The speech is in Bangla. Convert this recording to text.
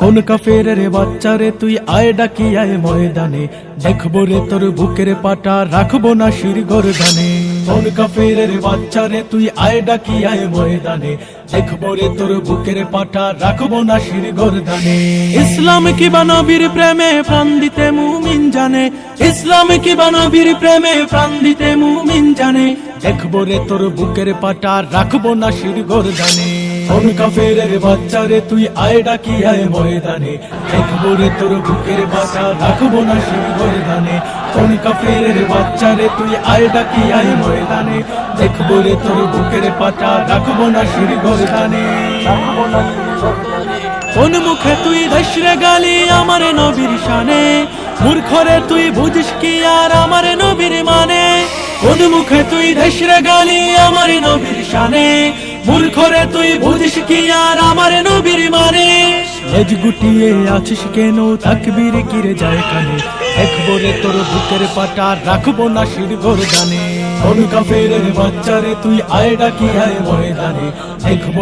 কোন কাফের রে বাচ্চা রে তুই আয় ডাকি আয় ময়দানে। দেখব রে তোর বুকের পাটা, রাখব না শির গরদানে কোন কাফের রে বাচ্চা রে তুই আয় ডাকি আয় ময়দানে। দেখব রে তোর বুকের পাটা, রাখব না শির গরদানে ইসলাম কি বানবীর প্রেমে প্রাণ দিতে মুমিন জানে। ইসলাম কি বানবীর প্রেমে প্রাণ দিতে মুমিন জানে। দেখব রে তোর বুকের পাটা, রাখব না শির গরদানে কোন কাফের রে বাচ্চা রে তুই আয় ডাকি আয় ময়দানে। দেখব রে তোর বুকের পাটা রাখব না শির গরদানে কোন কাফের রে বাচ্চা রে তুই আয় ডাকি আয় ময়দানে। দেখব রে তোর বুকের পাটা রাখব না শির গরদানে কোন মুখে তুই দশরে গালি আমার নবীর শানে। মূর্খরে তুই বুঝিস কি আর আমার নবীর মানে? কোন মুখে তুই দশরে গালি আমার নবীর শানে। মূর্খরে তুই বুঝিস কি আর আমার নবীর মানে? লেজ গুটিয়ে আছিস কেন? তাকবীর কিরে যায় কানে? একবারে তোর বুকের পাটা রাখব না শির গোরদানে কোন কাফের বাচ্চারে তুই আয় ডাকি আয় ময়দানে। দেখব